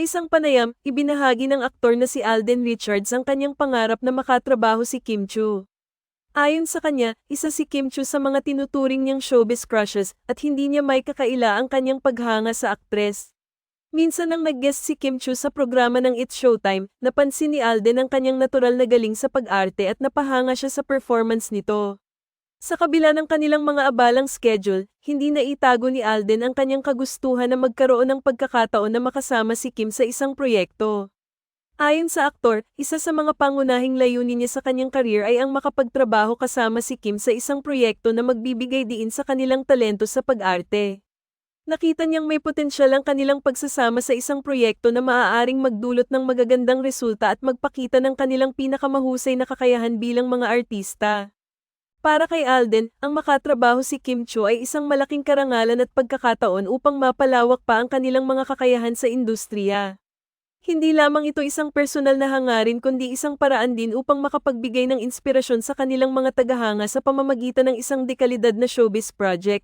isang panayam, ibinahagi ng aktor na si Alden Richards ang kanyang pangarap na makatrabaho si Kim Chu. Ayon sa kanya, isa si Kim Chu sa mga tinuturing niyang showbiz crushes at hindi niya may kakaila ang kanyang paghanga sa aktres. Minsan nang nag-guest si Kim Chu sa programa ng It's Showtime, napansin ni Alden ang kanyang natural na galing sa pag-arte at napahanga siya sa performance nito. Sa kabila ng kanilang mga abalang schedule, hindi na itago ni Alden ang kanyang kagustuhan na magkaroon ng pagkakataon na makasama si Kim sa isang proyekto. Ayon sa aktor, isa sa mga pangunahing layunin niya sa kanyang career ay ang makapagtrabaho kasama si Kim sa isang proyekto na magbibigay diin sa kanilang talento sa pag-arte. Nakita niyang may potensyal ang kanilang pagsasama sa isang proyekto na maaaring magdulot ng magagandang resulta at magpakita ng kanilang pinakamahusay na kakayahan bilang mga artista. Para kay Alden, ang makatrabaho si Kim Cho ay isang malaking karangalan at pagkakataon upang mapalawak pa ang kanilang mga kakayahan sa industriya. Hindi lamang ito isang personal na hangarin kundi isang paraan din upang makapagbigay ng inspirasyon sa kanilang mga tagahanga sa pamamagitan ng isang dekalidad na showbiz project.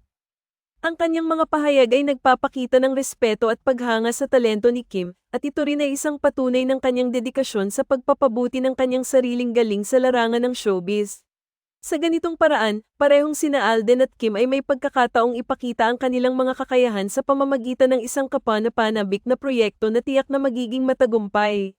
Ang kanyang mga pahayag ay nagpapakita ng respeto at paghanga sa talento ni Kim, at ito rin ay isang patunay ng kanyang dedikasyon sa pagpapabuti ng kanyang sariling galing sa larangan ng showbiz. Sa ganitong paraan, parehong sina Alden at Kim ay may pagkakataong ipakita ang kanilang mga kakayahan sa pamamagitan ng isang kapanapanabik na proyekto na tiyak na magiging matagumpay.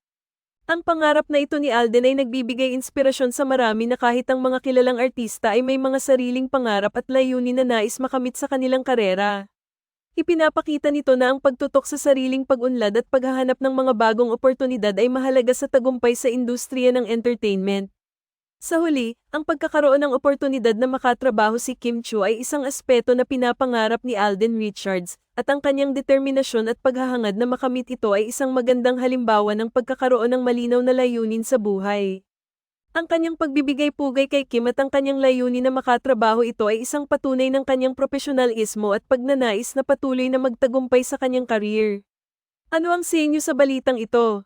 Ang pangarap na ito ni Alden ay nagbibigay inspirasyon sa marami na kahit ang mga kilalang artista ay may mga sariling pangarap at layunin na nais makamit sa kanilang karera. Ipinapakita nito na ang pagtutok sa sariling pag-unlad at paghahanap ng mga bagong oportunidad ay mahalaga sa tagumpay sa industriya ng entertainment. Sa huli, ang pagkakaroon ng oportunidad na makatrabaho si Kim Chu ay isang aspeto na pinapangarap ni Alden Richards, at ang kanyang determinasyon at paghahangad na makamit ito ay isang magandang halimbawa ng pagkakaroon ng malinaw na layunin sa buhay. Ang kanyang pagbibigay pugay kay Kim at ang kanyang layunin na makatrabaho ito ay isang patunay ng kanyang profesionalismo at pagnanais na patuloy na magtagumpay sa kanyang career. Ano ang sa inyo sa balitang ito?